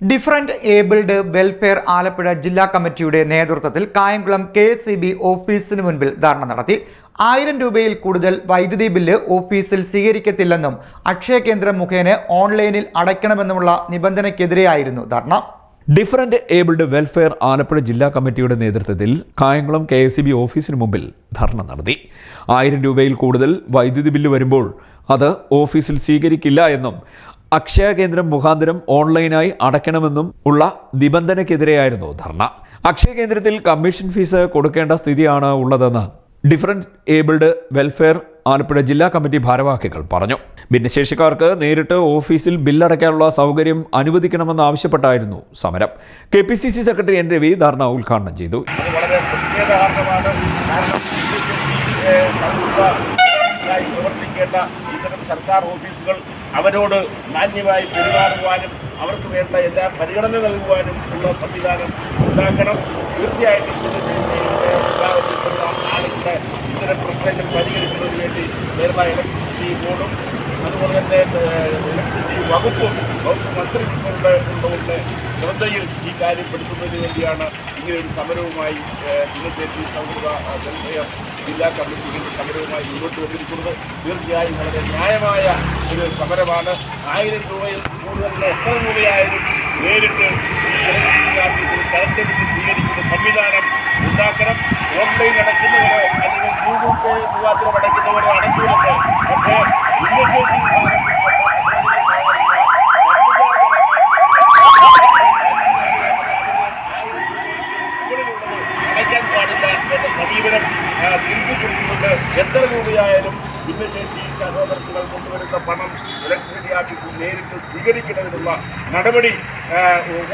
Different abled welfare Alappuzha ജില്ലാ കമ്മിറ്റിയുടെ നേതൃത്വത്തിൽ കായംകുളം കെ എസ് ബി ഓഫീസിന് മുൻപിൽ ധർണ നടത്തി. ആയിരം രൂപയിൽ കൂടുതൽ വൈദ്യുതി ബില്ല് ഓഫീസിൽ സ്വീകരിക്കത്തില്ലെന്നും അക്ഷയ കേന്ദ്രം മുഖേന ഓൺലൈനിൽ അടയ്ക്കണമെന്നുമുള്ള നിബന്ധനയ്ക്കെതിരെയായിരുന്നു ധർണ. ഡിഫറന്റ് ഏബിൾഡ് വെൽഫെയർ ആലപ്പുഴ ജില്ലാ കമ്മിറ്റിയുടെ നേതൃത്വത്തിൽ കായംകുളം കെ എസ് ബി ഓഫീസിന് മുമ്പിൽ ധർണ നടത്തി. ആയിരം രൂപയിൽ കൂടുതൽ വൈദ്യുതി ബില്ല് വരുമ്പോൾ അത് ഓഫീസിൽ സ്വീകരിക്കില്ല എന്നും അക്ഷയ കേന്ദ്രം മുഖാന്തരം ഓൺലൈനായി അടയ്ക്കണമെന്നും ഉള്ള നിബന്ധനയ്ക്കെതിരെയായിരുന്നു ധർണ. അക്ഷയ കേന്ദ്രത്തിൽ കമ്മീഷൻ ഫീസ് കൊടുക്കേണ്ട സ്ഥിതിയാണ് ഉള്ളതെന്ന് ഡിഫറന്റ് ഏബിൾഡ് വെൽഫെയർ ആലപ്പുഴ ജില്ലാ കമ്മിറ്റി ഭാരവാഹികൾ പറഞ്ഞു. ഭിന്നശേഷിക്കാർക്ക് നേരിട്ട് ഓഫീസിൽ ബില്ലടയ്ക്കാനുള്ള സൗകര്യം അനുവദിക്കണമെന്ന് ആവശ്യപ്പെട്ടായിരുന്നു സമരം. K P C C secretary N Ravi ധർണ ഉദ്ഘാടനം ചെയ്തു. പ്രവർത്തിക്കേണ്ട സർക്കാർ ഓഫീസുകൾ അവരോട് മാന്യമായി പെരുമാറുവാനും അവർക്ക് വേണ്ട എല്ലാ പരിഗണന നൽകുവാനും ഉള്ള സംവിധാനം ഉണ്ടാക്കണം. തീർച്ചയായിട്ടും ആളുകളുടെ ഇത്തരം പ്രശ്നങ്ങൾ പരിഹരിക്കുന്നതിന് വേണ്ടി കേരള ഇലക്ട്രിസിറ്റി ബോർഡും അതുപോലെ തന്നെ ഇലക്ട്രിസിറ്റി വകുപ്പും വകുപ്പ് മന്ത്രിമാരുടെ ഉള്ളതുകൊണ്ട് ശ്രദ്ധയിൽ ഈ കാര്യം പെടുത്തുന്നതിന് വേണ്ടിയാണ് ഇങ്ങനെ ഒരു സമരവുമായി ഇന്നത്തെ സൗഹൃദ ജനതയം ജില്ലാ കമ്മിറ്റികളുടെ സമരവുമായി മുന്നോട്ട് വന്നിരിക്കുന്നത് തീർച്ചയായും വളരെ ന്യായമായ ഒരു സമരമാണ്. ആയിരം രൂപയിൽ കൂടുതൽ എത്ര രൂപയായാലും നേരിട്ട് കലക്ടറിന് സ്വീകരിക്കുന്ന സംവിധാനം ഉണ്ടാക്കണം. ഓൺലൈൻ അടയ്ക്കുന്നവരോ അല്ലെങ്കിൽ ഗൂഗിൾ പേ മുഖാന്തരം അടയ്ക്കുന്നവരോ അടയ്ക്കുമല്ലോ പക്ഷേ ഇന്നത്തെ എത്ര രൂപയായാലും ഭിന്നശേഷി സഹോദരങ്ങൾ കൊണ്ടുവരുന്ന പണം ഇലക്ട്രിസിറ്റി ആഫീസിൽ നേരിട്ട് സ്വീകരിക്കുന്നതിനുള്ള നടപടി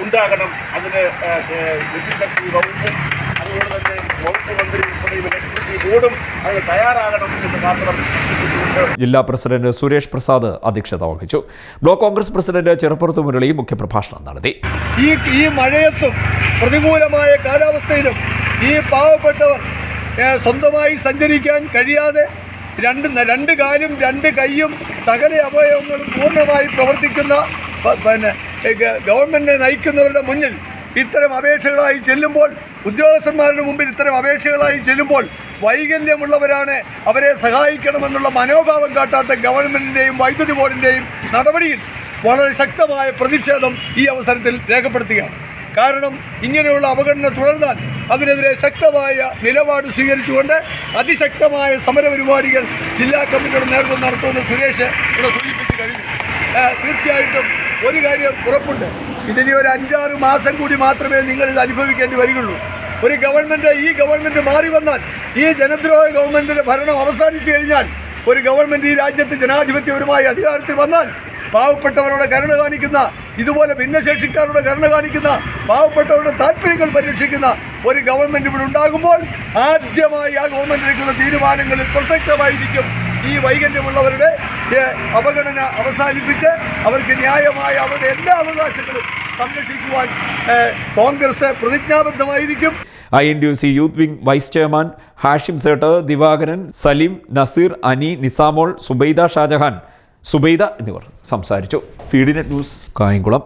ഉണ്ടാകണം. അതിന് വിദ്യുശക്തി വകുപ്പും അതുപോലെ തന്നെ വകുപ്പ് മന്ത്രി ഉൾപ്പെടെയും ഇലക്ട്രിസിറ്റി ബോർഡും അത് തയ്യാറാകണം എന്ന് മാത്രം ജില്ലാ പ്രസിഡന്റ് സുരേഷ് പ്രസാദ് അധ്യക്ഷത വഹിച്ചു. Block Congress president Cheruppurath Murali മുഖ്യപ്രഭാഷണം നടത്തി. ഈ ഈ മഴയത്തും പ്രതികൂലമായ കാലാവസ്ഥയിലും ഈ പാവപ്പെട്ടവർ സ്വന്തമായി സഞ്ചരിക്കാൻ കഴിയാതെ രണ്ട് രണ്ട് കാലും രണ്ട് കൈയും സകല അവയവങ്ങളും പൂർണമായി പ്രവർത്തിക്കുന്ന പിന്നെ ഗവൺമെന്റ് നയിക്കുന്നവരുടെ മുന്നിൽ ഇത്തരം അപേക്ഷകളായി ചെല്ലുമ്പോൾ ഉദ്യോഗസ്ഥന്മാരുടെ മുമ്പിൽ ഇത്തരം അപേക്ഷകളായി ചെല്ലുമ്പോൾ വൈകല്യമുള്ളവരാണ് അവരെ സഹായിക്കണമെന്നുള്ള മനോഭാവം കാട്ടാത്ത ഗവൺമെന്റിന്റെയും വൈദ്യുതി ബോർഡിന്റെയും നടപടിയിൽ വളരെ ശക്തമായ പ്രതിഷേധം ഈ അവസരത്തിൽ രേഖപ്പെടുത്തുകയാണ്. കാരണം ഇങ്ങനെയുള്ള അവഗണന തുടർന്നാൽ അതിനെതിരെ ശക്തമായ നിലപാട് സ്വീകരിച്ചുകൊണ്ട് അതിശക്തമായ സമരപരിപാടികൾ ജില്ലാ കമ്മിറ്റിയുടെ നേതൃത്വം നടത്തുമെന്ന് സുരേഷ് ഇവിടെ സൂചിപ്പിച്ചു കഴിഞ്ഞു. തീർച്ചയായിട്ടും ഒരു കാര്യം ഉറപ്പുണ്ട്. ഇതിനി ഒരു അഞ്ചാറ് മാസം കൂടി മാത്രമേ നിങ്ങൾ ഇത് അനുഭവിക്കേണ്ടി വരികയുള്ളൂ. ഒരു ഗവൺമെന്റ് ഈ ഗവൺമെന്റ് മാറി വന്നാൽ ഈ ജനദ്രോഹ ഗവൺമെന്റിന്റെ ഭരണം അവസാനിച്ചു കഴിഞ്ഞാൽ ഒരു ഗവൺമെന്റ് ഈ രാജ്യത്ത് ജനാധിപത്യപരമായി അധികാരത്തിൽ വന്നാൽ പാവപ്പെട്ടവരോട് കരുണ കാണിക്കുന്ന ഇതുപോലെ ഭിന്നശേഷിക്കാരോട് കരുണ കാണിക്കുന്ന പാവപ്പെട്ടവരുടെ താല്പര്യങ്ങൾ പരിരക്ഷിക്കുന്ന ഒരു ഗവൺമെന്റ് ഇവിടെ ഉണ്ടാകുമ്പോൾ ആദ്യമായി ആ ഗവൺമെന്റ് എടുക്കുന്ന തീരുമാനങ്ങളിൽ പ്രസക്തമായിരിക്കും ഈ വൈകല്യമുള്ളവരുടെ അവഗണന അവസാനിപ്പിച്ച് അവർക്ക് ന്യായമായ അവരുടെ എല്ലാ അവകാശങ്ങളും സംരക്ഷിക്കുവാൻ Congress പ്രതിജ്ഞാബദ്ധമായിരിക്കും. I N D C youth wing vice chairman Hashim Sait Divakaran Saleem Naseer Ani Nisamol Subaida Shajahan Subaida എന്നിവർ സംസാരിച്ചു. C D net news Kayamkulam.